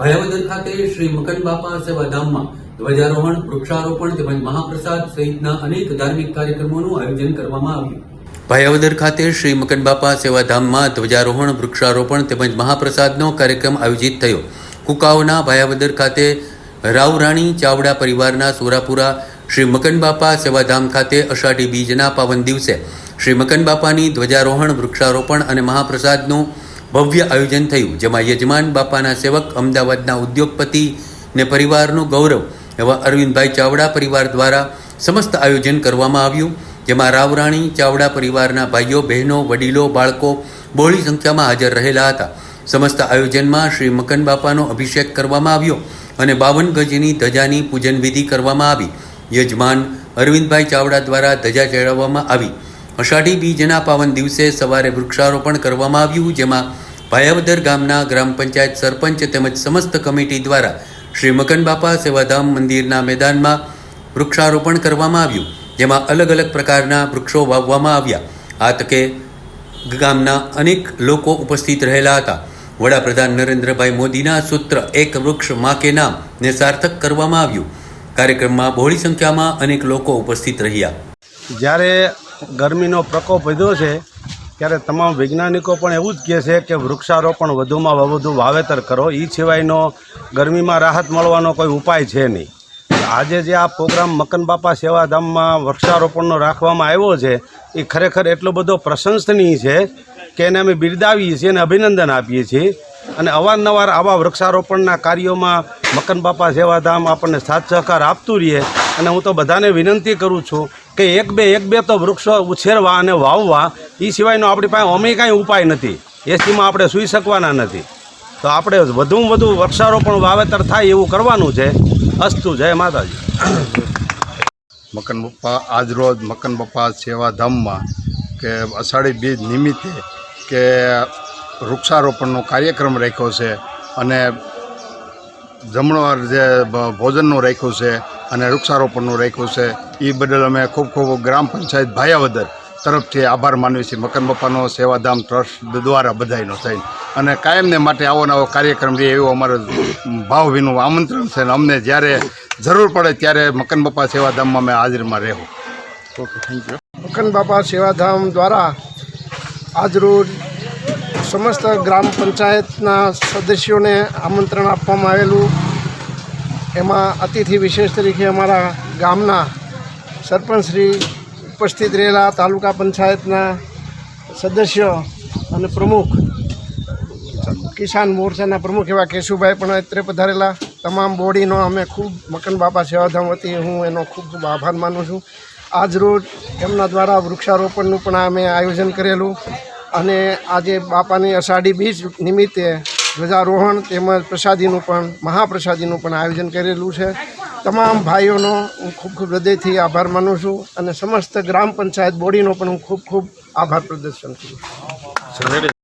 ભાયાવદર ખાતે શ્રી મકન સેવાધામમાં ધ્વજારોહણ, વૃક્ષારોપણ તેમજ મહાપ્રસાદ સહિતના અનેક ધાર્મિક કાર્યક્રમોનું આયોજન કરવામાં આવ્યું. ભાયાવદર ખાતે શ્રી મકન બાપા સેવાધામમાં ધ્વજારોહણ, વૃક્ષારોપણ તેમજ મહાપ્રસાદનો કાર્યક્રમ આયોજિત થયો. કુકાઓના ભાયાવદર ખાતે રાવરાણી ચાવડા પરિવારના સોરાપુરા શ્રી મકન બાપા સેવાધામ ખાતે અષાઢી બીજના પાવન દિવસે શ્રી મકન બાપાની ધ્વજારોહણ, વૃક્ષારોપણ અને મહાપ્રસાદનું ભવ્ય આયોજન થયું, જેમાં યજમાન બાપાના સેવક, અમદાવાદના ઉદ્યોગપતિ ને પરિવારનું ગૌરવ એવા અરવિંદભાઈ ચાવડા પરિવાર દ્વારા સમસ્ત આયોજન કરવામાં આવ્યું, જેમાં રાવરાણી ચાવડા પરિવારના ભાઈઓ, બહેનો, વડીલો, બાળકો બહોળી સંખ્યામાં હાજર રહેલા હતા. સમસ્ત આયોજનમાં શ્રી મકન બાપાનો અભિષેક કરવામાં આવ્યો અને બાવન ગજની ધજાની પૂજન વિધિ કરવામાં આવી. યજમાન અરવિંદભાઈ ચાવડા દ્વારા ધજા ચડાવવામાં આવી. અષાઢી બીજના પાવન દિવસે સવારે વૃક્ષારોપણ કરવામાં આવ્યું, જેમાં ભાયાવદર ગામના ગ્રામ પંચાયત સરપંચ તેમજ સમસ્ત કમિટી દ્વારા શ્રી મકન બાપા સેવાધામ મંદિરના મેદાનમાં વૃક્ષારોપણ કરવામાં આવ્યું, જેમાં અલગ અલગ પ્રકારના વૃક્ષો વાવવામાં આવ્યા. આ તકે ગામના અનેક લોકો ઉપસ્થિત રહેલા હતા. વડાપ્રધાન નરેન્દ્રભાઈ મોદીના સૂત્ર એક વૃક્ષ મા કે નામ ને સાર્થક કરવામાં આવ્યું. કાર્યક્રમમાં બહોળી સંખ્યામાં અનેક લોકો ઉપસ્થિત રહ્યા. જ્યારે ગરમીનો પ્રકોપ વધ્યો છે, ત્યારે તમામ વૈજ્ઞાનિકો પણ એવું જ કહે છે કે વૃક્ષારોપણ વધુમાં વધુ વાવેતર કરો. એ સિવાયનો ગરમીમાં રાહત મળવાનો કોઈ ઉપાય છે નહીં. આજે જે આ પ્રોગ્રામ મકન બાપા સેવાધામમાં વૃક્ષારોપણનો રાખવામાં આવ્યો છે એ ખરેખર એટલો બધો પ્રશંસનીય છે કે એને અમે બિરદાવીએ છીએ અને અભિનંદન આપીએ છીએ. અને અવારનવાર આવા વૃક્ષારોપણના કાર્યોમાં મકન બાપા સેવાધામ આપણને સાથ સહકાર આપતું રહીએ અને હું તો બધાને વિનંતી કરું છું કે એક બે એક બે તો વૃક્ષો ઉછેરવા અને વાવવા એ સિવાયનો આપણી પાસે અમે કાંઈ ઉપાય નથી. એસીમાં આપણે સૂઈ શકવાના નથી. તો આપણે વધુમાં વધુ વૃક્ષારોપણ વાવેતર થાય એવું કરવાનું છે. અસ્તુ, જય માતાજી. મકન બપ્પા આજરોજ મકન બપ્પા સેવાધામમાં કે અષાઢી બીજ નિમિત્તે કે વૃક્ષારોપણનો કાર્યક્રમ રાખ્યો છે અને જમણવાર જે ભોજનનું રાખ્યું છે અને વૃક્ષારોપણનું રાખ્યું છે. એ બદલ અમે ખૂબ ખૂબ ગ્રામ પંચાયત ભાયાવદર તરફથી આભાર માનવી છીએ. મકન બપ્પાનો સેવાધામ ટ્રસ્ટ દ્વારા બધાયનો થઈને. અને કાયમને માટે આવો નવો કાર્યક્રમ રહે એવું અમારો ભાવભીનું આમંત્રણ છે અને અમને જ્યારે જરૂર પડે ત્યારે મકન બાપા સેવાધામમાં અમે હાજરીમાં રહેવું. ઓકે થેન્ક યુ મકન બાપા સેવાધામ દ્વારા આજરોજ સમસ્ત ગ્રામ પંચાયતના સદસ્યોને આમંત્રણ આપવામાં આવેલું. એમાં અતિથિ વિશેષ તરીકે અમારા ગામના સરપંચશ્રી ઉપસ્થિત રહેલા, તાલુકા પંચાયતના સદસ્યો અને પ્રમુખ કિસાન મોરચાના પ્રમુખ એવા કેશુભાઈ પણ અત્રે પધારેલા. તમામ બોડીનો અમે ખૂબ મકન બાપા સેવાધામ વતી હું એનો ખૂબ ખૂબ આભાર માનું છું. આજ રોજ એમના દ્વારા વૃક્ષારોપણનું પણ અમે આયોજન કરેલું અને આજે બાપાની અષાઢી બીજ નિમિત્તે ધ્વજારોહણ તેમજ પ્રસાદીનું પણ, મહાપ્રસાદીનું પણ આયોજન કરેલું છે. તમામ ભાઈઓનો હું ખૂબ ખૂબ હૃદયથી આભાર માનું છું અને સમસ્ત ગ્રામ પંચાયત બોડીનો પણ હું ખૂબ ખૂબ આભાર પ્રદર્શન કરું છું.